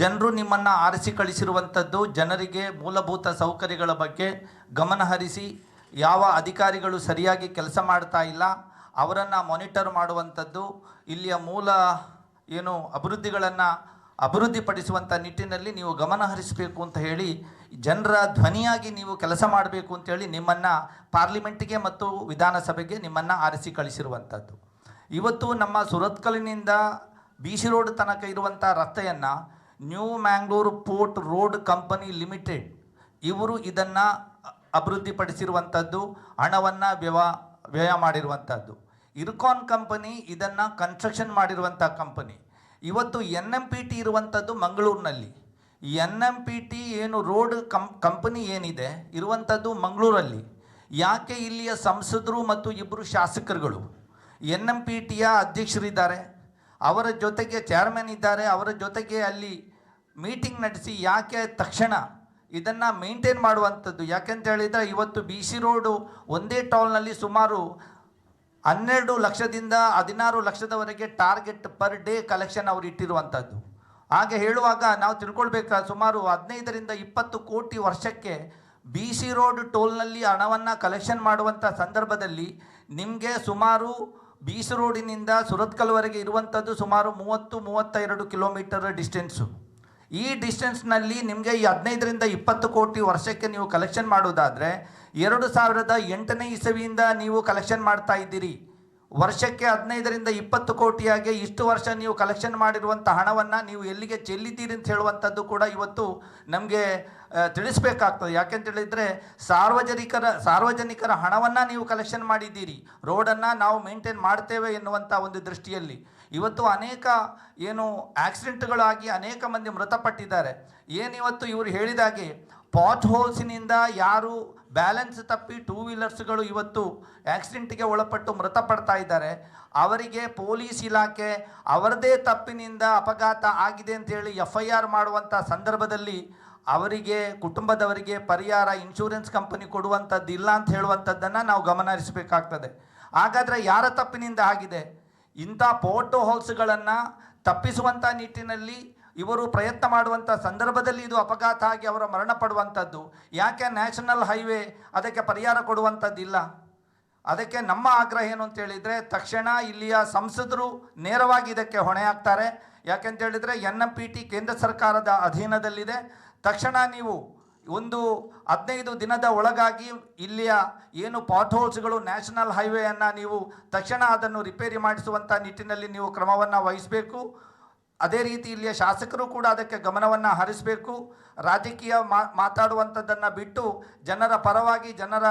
ಜನರು ನಿಮ್ಮನ್ನು ಆರಿಸಿ ಕಳಿಸಿರುವಂಥದ್ದು ಜನರಿಗೆ ಮೂಲಭೂತ ಸೌಕರ್ಯಗಳ ಬಗ್ಗೆ ಗಮನಹರಿಸಿ ಯಾವ ಅಧಿಕಾರಿಗಳು ಸರಿಯಾಗಿ ಕೆಲಸ ಮಾಡ್ತಾ ಇಲ್ಲ, ಅವರನ್ನು ಮಾನಿಟರ್ ಮಾಡುವಂಥದ್ದು ಇಲ್ಲಿಯ ಮೂಲ ಏನು ಅಭಿವೃದ್ಧಿಗಳನ್ನು ಅಭಿವೃದ್ಧಿಪಡಿಸುವಂಥ ನಿಟ್ಟಿನಲ್ಲಿ ನೀವು ಗಮನಹರಿಸಬೇಕು ಅಂತ ಹೇಳಿ, ಜನರ ಧ್ವನಿಯಾಗಿ ನೀವು ಕೆಲಸ ಮಾಡಬೇಕು ಅಂತೇಳಿ ನಿಮ್ಮನ್ನು ಪಾರ್ಲಿಮೆಂಟ್ಗೆ ಮತ್ತು ವಿಧಾನಸಭೆಗೆ ನಿಮ್ಮನ್ನು ಆರಿಸಿ ಕಳಿಸಿರುವಂಥದ್ದು ಇವತ್ತು ನಮ್ಮ ಸುರತ್ಕಲಿನಿಂದ ಬಿ ಸಿ ರೋಡ್ ತನಕ ಇರುವಂಥ ರಸ್ತೆಯನ್ನು new Mangalore port road company limited ಇವರು ಇದನ್ನು ಅಭಿವೃದ್ಧಿಪಡಿಸಿರುವಂಥದ್ದು ಹಣವನ್ನು ವ್ಯವ, ವ್ಯಯ ಮಾಡಿರುವಂಥದ್ದು ಇರ್ಕಾನ್ ಕಂಪನಿ ಇದನ್ನು ಕನ್ಸ್ಟ್ರಕ್ಷನ್ ಮಾಡಿರುವಂಥ ಕಂಪನಿ ಇವತ್ತು ಎನ್ ಎಂ ಪಿ ಟಿ ಇರುವಂಥದ್ದು ಮಂಗಳೂರಿನಲ್ಲಿ. ಎನ್ ಎಂ ಪಿ ಟಿ ಏನು ರೋಡ್ ಕಂ ಕಂಪನಿ ಏನಿದೆ ಇರುವಂಥದ್ದು ಮಂಗಳೂರಲ್ಲಿ. ಯಾಕೆ ಇಲ್ಲಿಯ ಸಂಸದರು ಮತ್ತು ಇಬ್ಬರು ಶಾಸಕರುಗಳು? ಎನ್ ಎಂ ಪಿ ಟಿಯ ಅಧ್ಯಕ್ಷರಿದ್ದಾರೆ. ಅವರ ಜೊತೆಗೆ ಚೇರ್ಮನ್ ಇದ್ದಾರೆ. ಅವರ ಜೊತೆಗೆ ಅಲ್ಲಿ ಮೀಟಿಂಗ್ ನಡೆಸಿ ಯಾಕೆ ತಕ್ಷಣ ಇದನ್ನು ಮೇಂಟೈನ್ ಮಾಡುವಂಥದ್ದು? ಯಾಕೆಂತ ಹೇಳಿದರೆ ಇವತ್ತು ಬಿ ಸಿ ರೋಡು ಒಂದೇ ಟೋಲ್ನಲ್ಲಿ ಸುಮಾರು ಹನ್ನೆರಡು ಲಕ್ಷದಿಂದ ಹದಿನಾರು ಲಕ್ಷದವರೆಗೆ ಟಾರ್ಗೆಟ್ ಪರ್ ಡೇ ಕಲೆಕ್ಷನ್ ಅವರು ಇಟ್ಟಿರುವಂಥದ್ದು. ಹಾಗೆ ಹೇಳುವಾಗ ನಾವು ತಿಳ್ಕೊಳ್ಬೇಕಾ, ಸುಮಾರು ಹದಿನೈದರಿಂದ ಇಪ್ಪತ್ತು ಕೋಟಿ ವರ್ಷಕ್ಕೆ ಬಿ ಸಿ ರೋಡ್ ಟೋಲ್ನಲ್ಲಿ ಹಣವನ್ನು ಕಲೆಕ್ಷನ್ ಮಾಡುವಂಥ ಸಂದರ್ಭದಲ್ಲಿ ನಿಮಗೆ ಸುಮಾರು ಬಿ ಸಿ ರೋಡಿನಿಂದ ಸುರತ್ಕಲ್ವರೆಗೆ ಇರುವಂಥದ್ದು ಸುಮಾರು ಮೂವತ್ತು ಮೂವತ್ತೆರಡು ಕಿಲೋಮೀಟರ್ ಡಿಸ್ಟೆನ್ಸು ಈ ಡಿಸ್ಟೆನ್ಸ್ನಲ್ಲಿ ನಿಮಗೆ ಈ ಹದಿನೈದರಿಂದ ಇಪ್ಪತ್ತು ಕೋಟಿ ವರ್ಷಕ್ಕೆ ನೀವು ಕಲೆಕ್ಷನ್ ಮಾಡೋದಾದರೆ ಎರಡು ಸಾವಿರದ ಎಂಟನೇ ಇಸವಿಯಿಂದ ನೀವು ಕಲೆಕ್ಷನ್ ಮಾಡ್ತಾ ಇದ್ದೀರಿ. ವರ್ಷಕ್ಕೆ ಹದಿನೈದರಿಂದ ಇಪ್ಪತ್ತು ಕೋಟಿಯಾಗಿ ಇಷ್ಟು ವರ್ಷ ನೀವು ಕಲೆಕ್ಷನ್ ಮಾಡಿರುವಂಥ ಹಣವನ್ನು ನೀವು ಎಲ್ಲಿಗೆ ಚೆಲ್ಲಿದ್ದೀರಿ ಅಂತ ಹೇಳುವಂಥದ್ದು ಕೂಡ ಇವತ್ತು ನಮಗೆ ತಿಳಿಸ್ಬೇಕಾಗ್ತದೆ. ಯಾಕೆಂತ ಹೇಳಿದರೆ ಸಾರ್ವಜನಿಕರ ಸಾರ್ವಜನಿಕರ ಹಣವನ್ನು ನೀವು ಕಲೆಕ್ಷನ್ ಮಾಡಿದ್ದೀರಿ. ರೋಡನ್ನು ನಾವು ಮೇಂಟೈನ್ ಮಾಡ್ತೇವೆ ಎನ್ನುವಂಥ ಒಂದು ದೃಷ್ಟಿಯಲ್ಲಿ. ಇವತ್ತು ಅನೇಕ ಏನು ಆಕ್ಸಿಡೆಂಟ್ಗಳಾಗಿ ಅನೇಕ ಮಂದಿ ಮೃತಪಟ್ಟಿದ್ದಾರೆ. ಏನಿವತ್ತು ಇವರು ಹೇಳಿದಾಗೆ ಪಾಟ್ ಹೋಲ್ಸಿನಿಂದ ಯಾರು ಬ್ಯಾಲೆನ್ಸ್ ತಪ್ಪಿ ಟೂ ವೀಲರ್ಸ್ಗಳು ಇವತ್ತು ಆಕ್ಸಿಡೆಂಟ್ಗೆ ಒಳಪಟ್ಟು ಮೃತಪಡ್ತಾ ಇದ್ದಾರೆ. ಅವರಿಗೆ ಪೊಲೀಸ್ ಇಲಾಖೆ ಅವರದೇ ತಪ್ಪಿನಿಂದ ಅಪಘಾತ ಆಗಿದೆ ಅಂತೇಳಿ ಎಫ್ ಐ ಆರ್ ಮಾಡುವಂಥ ಸಂದರ್ಭದಲ್ಲಿ ಅವರಿಗೆ, ಕುಟುಂಬದವರಿಗೆ ಪರಿಹಾರ ಇನ್ಶೂರೆನ್ಸ್ ಕಂಪನಿ ಕೊಡುವಂಥದ್ದು ಇಲ್ಲ ಅಂತ ಹೇಳುವಂಥದ್ದನ್ನು ನಾವು ಗಮನ ಹರಿಸಬೇಕಾಗ್ತದೆ ಹಾಗಾದರೆ ಯಾರ ತಪ್ಪಿನಿಂದ ಆಗಿದೆ? ಇಂಥ ಪೋರ್ಟೋ ಹೋಲ್ಸ್ಗಳನ್ನು ತಪ್ಪಿಸುವಂಥ ನಿಟ್ಟಿನಲ್ಲಿ ಇವರು ಪ್ರಯತ್ನ ಮಾಡುವಂಥ ಸಂದರ್ಭದಲ್ಲಿ ಇದು ಅಪಘಾತ ಆಗಿ ಅವರ ಮರಣ ಪಡುವಂಥದ್ದು ಯಾಕೆ ನ್ಯಾಷನಲ್ ಹೈವೇ ಅದಕ್ಕೆ ಪರಿಹಾರ ಕೊಡುವಂಥದ್ದಿಲ್ಲ ಅದಕ್ಕೆ ನಮ್ಮ ಆಗ್ರಹ ಏನು ಅಂತ ಹೇಳಿದರೆ, ತಕ್ಷಣ ಇಲ್ಲಿಯ ಸಂಸದರು ನೇರವಾಗಿ ಇದಕ್ಕೆ ಹೊಣೆ ಹಾಕ್ತಾರೆ ಯಾಕೆಂತ ಹೇಳಿದರೆ, ಎನ್ ಎಂ ಪಿ ಟಿ ಕೇಂದ್ರ ಸರ್ಕಾರದ ಅಧೀನದಲ್ಲಿದೆ. ತಕ್ಷಣ ನೀವು ಒಂದು ಹದಿನೈದು ದಿನದ ಒಳಗಾಗಿ ಇಲ್ಲಿಯ ಏನು ಪಾಟ್ ಹೋಲ್ಸ್ಗಳು, ನ್ಯಾಷನಲ್ ಹೈವೇಯನ್ನು ನೀವು ತಕ್ಷಣ ಅದನ್ನು ರಿಪೇರಿ ಮಾಡಿಸುವಂಥ ನಿಟ್ಟಿನಲ್ಲಿ ನೀವು ಕ್ರಮವನ್ನು ವಹಿಸಬೇಕು. ಅದೇ ರೀತಿ ಇಲ್ಲಿಯ ಶಾಸಕರು ಕೂಡ ಅದಕ್ಕೆ ಗಮನವನ್ನು ಹರಿಸಬೇಕು. ರಾಜಕೀಯ ಮಾತಾಡುವಂಥದ್ದನ್ನು ಬಿಟ್ಟು ಜನರ ಪರವಾಗಿ ಜನರ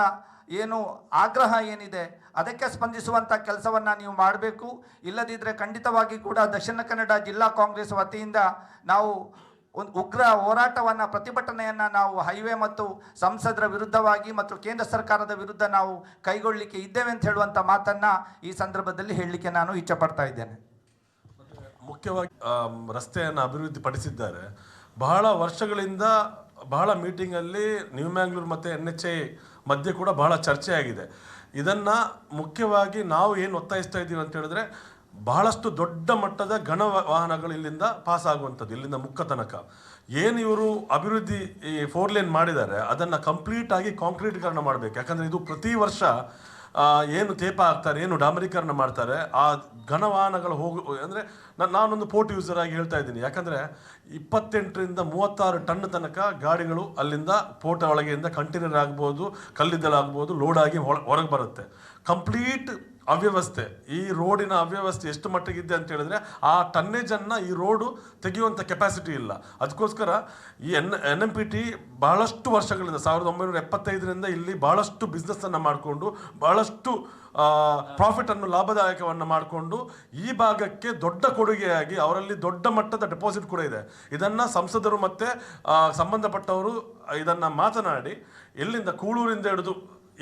ಏನು ಆಗ್ರಹ ಏನಿದೆ ಅದಕ್ಕೆ ಸ್ಪಂದಿಸುವಂಥ ಕೆಲಸವನ್ನು ನೀವು ಮಾಡಬೇಕು. ಇಲ್ಲದಿದ್ದರೆ ಖಂಡಿತವಾಗಿ ಕೂಡ ದಕ್ಷಿಣ ಕನ್ನಡ ಜಿಲ್ಲಾ ಕಾಂಗ್ರೆಸ್ ವತಿಯಿಂದ ನಾವು ಒಂದು ಉಗ್ರ ಹೋರಾಟವನ್ನು, ಪ್ರತಿಭಟನೆಯನ್ನು ನಾವು ಹೈವೇ ಮತ್ತು ಸಂಸದರ ವಿರುದ್ಧವಾಗಿ ಮತ್ತು ಕೇಂದ್ರ ಸರ್ಕಾರದ ವಿರುದ್ಧ ನಾವು ಕೈಗೊಳ್ಳಲಿಕ್ಕೆ ಇದ್ದೇವೆ ಅಂತ ಹೇಳುವಂಥ ಮಾತನ್ನು ಈ ಸಂದರ್ಭದಲ್ಲಿ ಹೇಳಲಿಕ್ಕೆ ನಾನು ಇಚ್ಛಪಡ್ತಾ ಇದ್ದೇನೆ. ಮುಖ್ಯವಾಗಿ ರಸ್ತೆಯನ್ನು ಅಭಿವೃದ್ಧಿ ಪಡಿಸಿದ್ದಾರೆ ಬಹಳ ವರ್ಷಗಳಿಂದ ಬಹಳ ಮೀಟಿಂಗಲ್ಲಿ ನ್ಯೂ ಮ್ಯಾಂಗ್ಳೂರು ಮತ್ತು ಎನ್ ಎಚ್ ಐ ಮಧ್ಯೆ ಕೂಡ ಬಹಳ ಚರ್ಚೆ ಆಗಿದೆ ಇದನ್ನು ಮುಖ್ಯವಾಗಿ ನಾವು ಏನು ಒತ್ತಾಯಿಸ್ತಾ ಇದ್ದೀವಿ ಅಂತ ಹೇಳಿದ್ರೆ, ಬಹಳಷ್ಟು ದೊಡ್ಡ ಮಟ್ಟದ ಘನ ವಾಹನಗಳು ಇಲ್ಲಿಂದ ಪಾಸ್ ಆಗುವಂಥದ್ದು, ಇಲ್ಲಿಂದ ಮುಕ್ಕ ತನಕ. ಏನು ಇವರು ಅಭಿವೃದ್ಧಿ ಈ ಫೋರ್ ಲೇನ್ ಮಾಡಿದ್ದಾರೆ, ಅದನ್ನು ಕಂಪ್ಲೀಟ್ ಆಗಿ ಕಾಂಕ್ರೀಟೀಕರಣ ಮಾಡಬೇಕು. ಯಾಕಂದರೆ ಇದು ಪ್ರತಿ ವರ್ಷ ಏನು ತೇಪ ಹಾಕ್ತಾರೆ, ಏನು ಡಾಮರೀಕರಣ ಮಾಡ್ತಾರೆ, ಆ ಘನವಾಹನಗಳು ಹೋಗು ಅಂದರೆ ನಾನೊಂದು ಪೋರ್ಟ್ ಯೂಸರ್ ಆಗಿ ಹೇಳ್ತಾ ಇದ್ದೀನಿ. ಯಾಕಂದರೆ ಇಪ್ಪತ್ತೆಂಟರಿಂದ ಮೂವತ್ತಾರು ಟನ್ ತನಕ ಗಾಡಿಗಳು ಅಲ್ಲಿಂದ ಪೋರ್ಟ್ ಒಳಗೆಯಿಂದ ಕಂಟೈನರ್ ಆಗ್ಬೋದು, ಕಲ್ಲಿದ್ದಲಾಗ್ಬೋದು ಲೋಡ್ ಆಗಿ ಹೊರ ಹೊರಗೆ ಬರುತ್ತೆ. ಕಂಪ್ಲೀಟ್ ಅವ್ಯವಸ್ಥೆ. ಈ ರೋಡಿನ ಅವ್ಯವಸ್ಥೆ ಎಷ್ಟು ಮಟ್ಟಿಗಿದೆ ಅಂತ ಹೇಳಿದ್ರೆ, ಆ ಟನ್ನೇಜನ್ನು ಈ ರೋಡು ತೆಗೆಯುವಂಥ ಕೆಪಾಸಿಟಿ ಇಲ್ಲ. ಅದಕ್ಕೋಸ್ಕರ ಈ N N M P T ಬಹಳಷ್ಟು ವರ್ಷಗಳಿಂದ, ಸಾವಿರದ ಒಂಬೈನೂರ ಎಪ್ಪತ್ತೈದರಿಂದ ಇಲ್ಲಿ ಬಹಳಷ್ಟು ಬಿಸ್ನೆಸ್ಸನ್ನು ಮಾಡಿಕೊಂಡು, ಬಹಳಷ್ಟು ಪ್ರಾಫಿಟನ್ನು ಲಾಭದಾಯಕವನ್ನು ಮಾಡಿಕೊಂಡು, ಈ ಭಾಗಕ್ಕೆ ದೊಡ್ಡ ಕೊಡುಗೆಯಾಗಿ ಅವರಲ್ಲಿ ದೊಡ್ಡ ಮಟ್ಟದ ಡೆಪಾಸಿಟ್ ಕೂಡ ಇದೆ. ಇದನ್ನು ಸಂಸದರು ಮತ್ತು ಸಂಬಂಧಪಟ್ಟವರು ಇದನ್ನು ಮಾತನಾಡಿ ಎಲ್ಲಿಂದ ಕೂಳೂರಿಂದ ಹಿಡಿದು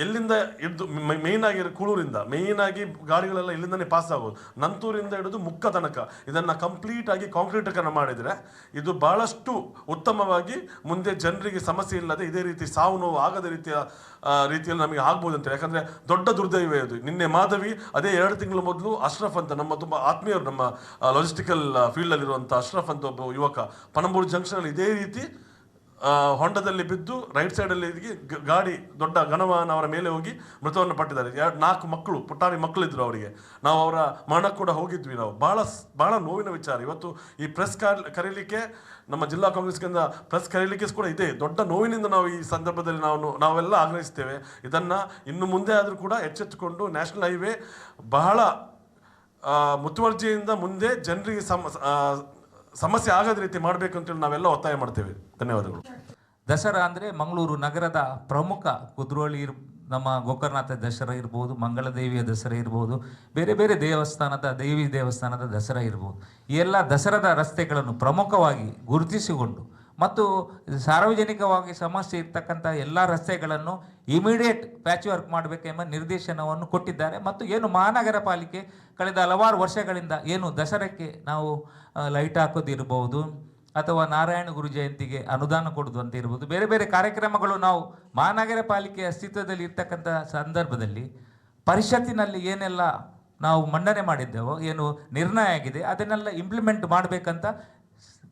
ಎಲ್ಲಿಂದ ಇದ್ದು ಮೇಯ್ನ್ ಆಗಿ ಕೂಳೂರಿಂದ ಮೇಯ್ನ್ ಆಗಿ ಗಾಡಿಗಳೆಲ್ಲ ಇಲ್ಲಿಂದನೇ ಪಾಸ್ ಆಗೋದು. ನಂತೂರಿಂದ ಹಿಡಿದು ಮುಕ್ಕ ತನಕ ಇದನ್ನು ಕಂಪ್ಲೀಟ್ ಆಗಿ ಕಾಂಕ್ರೀಟೀಕರಣ ಮಾಡಿದರೆ ಇದು ಬಹಳಷ್ಟು ಉತ್ತಮವಾಗಿ ಮುಂದೆ ಜನರಿಗೆ ಸಮಸ್ಯೆ ಇಲ್ಲದೆ ಇದೇ ರೀತಿ ಸಾವು ನೋವು ಆಗದ ರೀತಿಯ ರೀತಿಯಲ್ಲಿ ನಮಗೆ ಆಗ್ಬೋದು ಅಂತ ಯಾಕಂದರೆ ದೊಡ್ಡ ದುರ್ದೈವ ಇದು. ನಿನ್ನೆ ಮಾಧವಿ ಅದೇ ಎರಡು ತಿಂಗಳ ಮೊದಲು ಅಶ್ರಫ್ ಅಂತ ನಮ್ಮ ತುಂಬ ಆತ್ಮೀಯರು ನಮ್ಮ ಲಾಜಿಸ್ಟಿಕಲ್ ಫೀಲ್ಡಲ್ಲಿರುವಂಥ ಅಶ್ರಫ್ ಅಂತ ಒಬ್ಬ ಯುವಕ, ಪಣಂಬೂರು ಜಂಕ್ಷನಲ್ಲಿ ಇದೇ ರೀತಿ ಹೊಂಡದಲ್ಲಿ ಬಿದ್ದು ರೈಟ್ ಸೈಡಲ್ಲಿ ಗಾಡಿ ದೊಡ್ಡ ಘನವಾಹನ ಅವರ ಮೇಲೆ ಹೋಗಿ ಮೃತವನ್ನು ಪಟ್ಟಿದ್ದಾರೆ. ಎರಡು ನಾಲ್ಕು ಮಕ್ಕಳು ಪುಟ್ಟಾಣಿ ಮಕ್ಕಳಿದ್ರು ಅವರಿಗೆ. ನಾವು ಅವರ ಮರಣ ಕೂಡ ಹೋಗಿದ್ವಿ ನಾವು. ಭಾಳ ಭಾಳ ನೋವಿನ ವಿಚಾರ. ಇವತ್ತು ಈ ಪ್ರೆಸ್ ಕರೀಲಿಕ್ಕೆ, ನಮ್ಮ ಜಿಲ್ಲಾ ಕಾಂಗ್ರೆಸ್ಗಿಂತ ಪ್ರೆಸ್ ಕರೀಲಿಕ್ಕೆ ಕೂಡ ಇದೆ. ದೊಡ್ಡ ನೋವಿನಿಂದ ನಾವು ಈ ಸಂದರ್ಭದಲ್ಲಿ ನಾವು, ನಾವೆಲ್ಲ ಆಗ್ರಹಿಸ್ತೇವೆ. ಇದನ್ನು ಇನ್ನು ಮುಂದೆ ಆದರೂ ಕೂಡ ಎಚ್ಚೆತ್ತುಕೊಂಡು ನ್ಯಾಷನಲ್ ಹೈವೇ ಬಹಳ ಮುತುವರ್ಜಿಯಿಂದ ಮುಂದೆ ಜನರಿಗೆ ಸಮ ಸಮಸ್ಯೆ ಆಗದ ರೀತಿ ಮಾಡಬೇಕು ಅಂತೇಳಿ ನಾವೆಲ್ಲ ಒತ್ತಾಯ ಮಾಡ್ತೇವೆ. ಧನ್ಯವಾದಗಳು. ದಸರಾ ಅಂದರೆ ಮಂಗಳೂರು ನಗರದ ಪ್ರಮುಖ ಕುದ್ರೋಳಿ ನಮ್ಮ ಗೋಕರ್ನಾಥ ದಸರಾ ಇರ್ಬೋದು, ಮಂಗಳದೇವಿಯ ದಸರಾ ಇರ್ಬೋದು, ಬೇರೆ ಬೇರೆ ದೇವಸ್ಥಾನದ, ದೇವಿ ದೇವಸ್ಥಾನದ ದಸರಾ ಇರ್ಬೋದು. ಈ ಎಲ್ಲ ದಸರಾದ ರಸ್ತೆಗಳನ್ನು ಪ್ರಮುಖವಾಗಿ ಗುರುತಿಸಿಕೊಂಡು ಮತ್ತು ಸಾರ್ವಜನಿಕವಾಗಿ ಸಮಸ್ಯೆ ಇರ್ತಕ್ಕಂಥ ಎಲ್ಲ ರಸ್ತೆಗಳನ್ನು ಇಮಿಡಿಯೇಟ್ ಪ್ಯಾಚ್ ವರ್ಕ್ ಮಾಡಬೇಕೆಂಬ ನಿರ್ದೇಶನವನ್ನು ಕೊಟ್ಟಿದ್ದಾರೆ. ಮತ್ತು ಏನು ಮಹಾನಗರ ಪಾಲಿಕೆ ಕಳೆದ ಹಲವಾರು ವರ್ಷಗಳಿಂದ ಏನು ದಸರಾಕ್ಕೆ ನಾವು ಲೈಟ್ ಹಾಕೋದಿರ್ಬೋದು ಅಥವಾ ನಾರಾಯಣ ಗುರು ಜಯಂತಿಗೆ ಅನುದಾನ ಕೊಡೋದು ಅಂತ ಇರ್ಬೋದು. ಬೇರೆ ಬೇರೆ ಕಾರ್ಯಕ್ರಮಗಳು ನಾವು ಮಹಾನಗರ ಪಾಲಿಕೆ ಅಸ್ತಿತ್ವದಲ್ಲಿ ಇರ್ತಕ್ಕಂಥ ಸಂದರ್ಭದಲ್ಲಿ ಪರಿಷತ್ತಿನಲ್ಲಿ ಏನೆಲ್ಲ ನಾವು ಮಂಡನೆ ಮಾಡಿದ್ದೆವೋ, ಏನು ನಿರ್ಣಯ ಆಗಿದೆ, ಅದನ್ನೆಲ್ಲ ಇಂಪ್ಲಿಮೆಂಟ್ ಮಾಡಬೇಕಂತ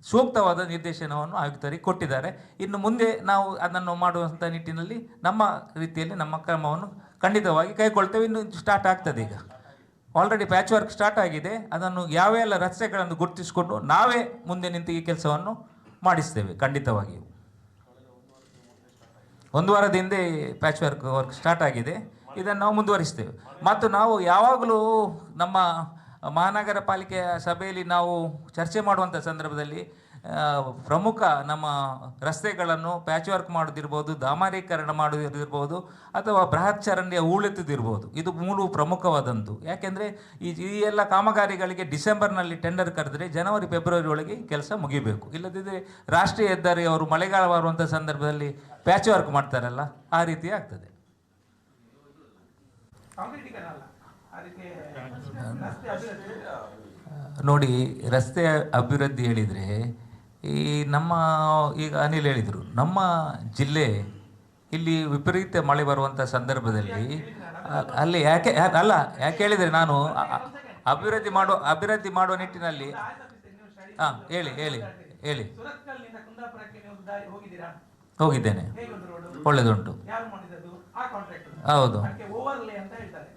ಸೂಕ್ತವಾದ ನಿರ್ದೇಶನವನ್ನು ಆಯುಕ್ತರಿಗೆ ಕೊಟ್ಟಿದ್ದಾರೆ. ಇನ್ನು ಮುಂದೆ ನಾವು ಅದನ್ನು ಮಾಡುವಂಥ ನಿಟ್ಟಿನಲ್ಲಿ ನಮ್ಮ ರೀತಿಯಲ್ಲಿ ನಮ್ಮ ಕ್ರಮವನ್ನು ಖಂಡಿತವಾಗಿ ಕೈಗೊಳ್ತೇವೆ. ಇನ್ನು ಸ್ಟಾರ್ಟ್ ಆಗ್ತದೆ ಈಗ. ಆಲ್ರೆಡಿ ಪ್ಯಾಚ್ ವರ್ಕ್ ಸ್ಟಾರ್ಟ್ ಆಗಿದೆ. ಅದನ್ನು ಯಾವೆಲ್ಲ ರಸ್ತೆಗಳನ್ನು ಗುರುತಿಸಿಕೊಂಡು ನಾವೇ ಮುಂದೆ ನಿಂತು ಈ ಕೆಲಸವನ್ನು ಮಾಡಿಸ್ತೇವೆ ಖಂಡಿತವಾಗಿಯೂ. ಒಂದು ವಾರದ ಹಿಂದೆ ಪ್ಯಾಚ್ ವರ್ಕ್ ವರ್ಕ್ ಸ್ಟಾರ್ಟ್ ಆಗಿದೆ. ಇದನ್ನು ನಾವು ಮುಂದುವರಿಸ್ತೇವೆ. ಮತ್ತು ನಾವು ಯಾವಾಗಲೂ ನಮ್ಮ ಮಹಾನಗರ ಪಾಲಿಕೆಯ ಸಭೆಯಲ್ಲಿ ನಾವು ಚರ್ಚೆ ಮಾಡುವಂಥ ಸಂದರ್ಭದಲ್ಲಿ ಪ್ರಮುಖ ನಮ್ಮ ರಸ್ತೆಗಳನ್ನು ಪ್ಯಾಚ್ ವರ್ಕ್ ಮಾಡೋದಿರ್ಬೋದು ದಾಮಾರೀಕರಣ ಮಾಡೋದಿರ್ಬೋದು ಅಥವಾ ಬೃಹತ್ ಚರಂಡಿಯ ಹೂಳೆತ್ತದಿರ್ಬೋದು ಇದು ಮೂರು ಪ್ರಮುಖವಾದಂತು. ಯಾಕೆಂದರೆ ಈ ಈ ಎಲ್ಲ ಕಾಮಗಾರಿಗಳಿಗೆ ಡಿಸೆಂಬರ್ನಲ್ಲಿ ಟೆಂಡರ್ ಕರೆದರೆ ಜನವರಿ, ಫೆಬ್ರವರಿ ಒಳಗೆ ಕೆಲಸ ಮುಗಿಬೇಕು. ಇಲ್ಲದಿದ್ದರೆ ರಾಷ್ಟ್ರೀಯ ಹೆದ್ದಾರಿ ಅವರು ಮಳೆಗಾಲ ಬರುವಂಥ ಸಂದರ್ಭದಲ್ಲಿ ಪ್ಯಾಚ್ ವರ್ಕ್ ಮಾಡ್ತಾರಲ್ಲ, ಆ ರೀತಿ ಆಗ್ತದೆ. ನೋಡಿ ರಸ್ತೆ ಅಭಿವೃದ್ಧಿ ಹೇಳಿದರೆ ಈ ನಮ್ಮ ಈಗ ಅನಿಲ್ ಹೇಳಿದರು ನಮ್ಮ ಜಿಲ್ಲೆ ಇಲ್ಲಿ ವಿಪರೀತ ಮಳೆ ಬರುವಂಥ ಸಂದರ್ಭದಲ್ಲಿ ಅಲ್ಲಿ ಯಾಕೆ ಅಲ್ಲ ಯಾಕೆ ಹೇಳಿದರೆ ನಾನು ಅಭಿವೃದ್ಧಿ ಮಾಡೋ ಅಭಿವೃದ್ಧಿ ಮಾಡುವ ನಿಟ್ಟಿನಲ್ಲಿ ಹಾಂ ಹೇಳಿ ಹೇಳಿ ಹೇಳಿ. ಹೋಗಿದ್ದೇನೆ. ಒಳ್ಳೆಯದುಂಟು ಒಳ್ಳೆದುಂಟು ಹೌದು ಅದಕ್ಕೆ ಓವರ್ಲೇ ಅಂತ ಹೇಳ್ತಾರೆ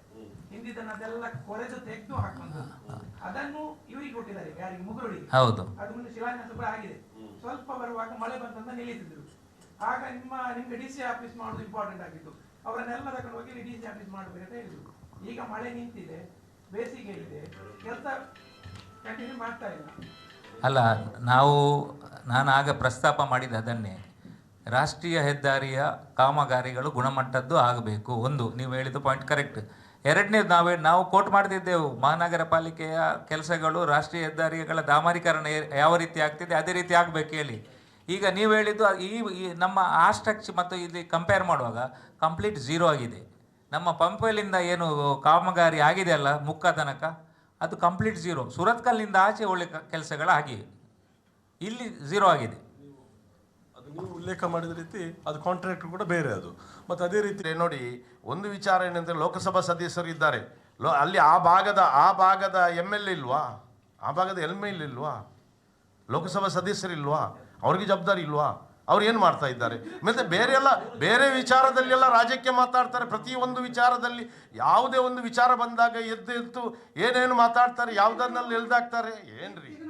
ಹಿಂದಿದ್ದನ್ನೆಲ್ಲ ಕೊರೆದು ತೆಗೆದು ಹಾಕುವಂಥದ್ದು. ಅದನ್ನು ಇವರಿಗೆ ಕೊಟ್ಟಿದ್ದಾರೆ ಯಾರಿಗೆ ಮುಗುರುಳಿ. ಹೌದು. ಅದು ಮುಂದೆ ಶಿಲಾನ್ಯಾಸ ಕೂಡ ಆಗಿದೆ. ಸ್ವಲ್ಪ ಬರುವಾಗ ಮಳೆ ಬಂತಂತ ನಿಲ್ಲಿಸಿದ್ರು. ಆಗ ನಿಮ್ಮ ನಿಮ್ಗೆ ಡಿ ಸಿ ಆಫೀಸ್ ಮಾಡೋದು ಇಂಪಾರ್ಟೆಂಟ್ ಆಗಿತ್ತು. ಅವರನ್ನೆಲ್ಲ ತಗೊಂಡು ಹೋಗಿ ಡಿ ಸಿ ಆಫೀಸ್ ಮಾಡಬೇಕು ಅಂತ ಹೇಳಿದ್ರು. ಈಗ ಮಳೆ ನಿಂತಿದೆ ಬೇಸಿಗೆ ಇದೆ ಕೆಲಸ ಕಂಟಿನ್ಯೂ ಮಾಡ್ತಾ ಇಲ್ಲ. ಅಲ್ಲ ನಾವು ನಾನು ಆಗ ಪ್ರಸ್ತಾಪ ಮಾಡಿದ ಅದನ್ನೇ. ರಾಷ್ಟ್ರೀಯ ಹೆದ್ದಾರಿಯ ಕಾಮಗಾರಿಗಳು ಗುಣಮಟ್ಟದ್ದು ಆಗಬೇಕು. ಒಂದು ನೀವು ಹೇಳಿದ ಪಾಯಿಂಟ್ ಕರೆಕ್ಟ್ ಎರಡನೇದು ನಾವೇ, ನಾವು ಕೋಟ್ ಮಾಡ್ತಿದ್ದೆವು. ಮಹಾನಗರ ಪಾಲಿಕೆಯ ಕೆಲಸಗಳು, ರಾಷ್ಟ್ರೀಯ ಹೆದ್ದಾರಿಗಳ ದಾಮರೀಕರಣ ಯಾವ ರೀತಿ ಆಗ್ತಿದೆ, ಅದೇ ರೀತಿ ಆಗಬೇಕು ಹೇಳಿ. ಈಗ ನೀವು ಹೇಳಿದ್ದು, ಈ ನಮ್ಮ ಆ ಸ್ಟ್ರಕ್ಚರ್ ಮತ್ತು ಇಲ್ಲಿ ಕಂಪೇರ್ ಮಾಡುವಾಗ ಕಂಪ್ಲೀಟ್ ಝೀರೋ ಆಗಿದೆ. ನಮ್ಮ ಪಂಪೆಲಿಂದ ಏನು ಕಾಮಗಾರಿ ಆಗಿದೆ ಅಲ್ಲ, ಮುಕ್ಕ ತನಕ, ಅದು ಕಂಪ್ಲೀಟ್ ಝೀರೋ ಸುರತ್ಕಲ್ನಿಂದ ಆಚೆ ಒಳ್ಳೆ ಕೆಲಸಗಳಾಗಿವೆ. ಇಲ್ಲಿ ಝೀರೋ ಆಗಿದೆ. ನೀವು ಉಲ್ಲೇಖ ಮಾಡಿದ ರೀತಿ ಅದು ಕಾಂಟ್ರಾಕ್ಟ್ ಕೂಡ ಬೇರೆ ಅದು. ಮತ್ತು ಅದೇ ರೀತಿ ನೋಡಿ, ಒಂದು ವಿಚಾರ ಏನಂದರೆ ಲೋಕಸಭಾ ಸದಸ್ಯರು ಇದ್ದಾರೆ. ಲೋ, ಅಲ್ಲಿ ಆ ಭಾಗದ ಆ ಭಾಗದ ಎಂ ಎಲ್ ಇಲ್ವಾ? ಆ ಭಾಗದ ಎಲ್ ಎಲ್ ಇಲ್ವಾ? ಲೋಕಸಭಾ ಸದಸ್ಯರು ಇಲ್ವಾ? ಅವ್ರಿಗೆ ಜವಾಬ್ದಾರಿ ಇಲ್ವಾ? ಅವ್ರು ಏನು ಮಾಡ್ತಾ ಇದ್ದಾರೆ? ಮತ್ತು ಬೇರೆ ಎಲ್ಲ, ಬೇರೆ ವಿಚಾರದಲ್ಲಿ ಎಲ್ಲ ರಾಜ್ಯಕ್ಕೆ ಮಾತಾಡ್ತಾರೆ. ಪ್ರತಿಯೊಂದು ವಿಚಾರದಲ್ಲಿ ಯಾವುದೇ ಒಂದು ವಿಚಾರ ಬಂದಾಗ ಎದ್ದು ಎದ್ದು ಏನೇನು ಮಾತಾಡ್ತಾರೆ, ಯಾವುದನ್ನೆಲ್ಲ ಎಳ್ದಾಕ್ತಾರೆ? ಏನ್ರಿ?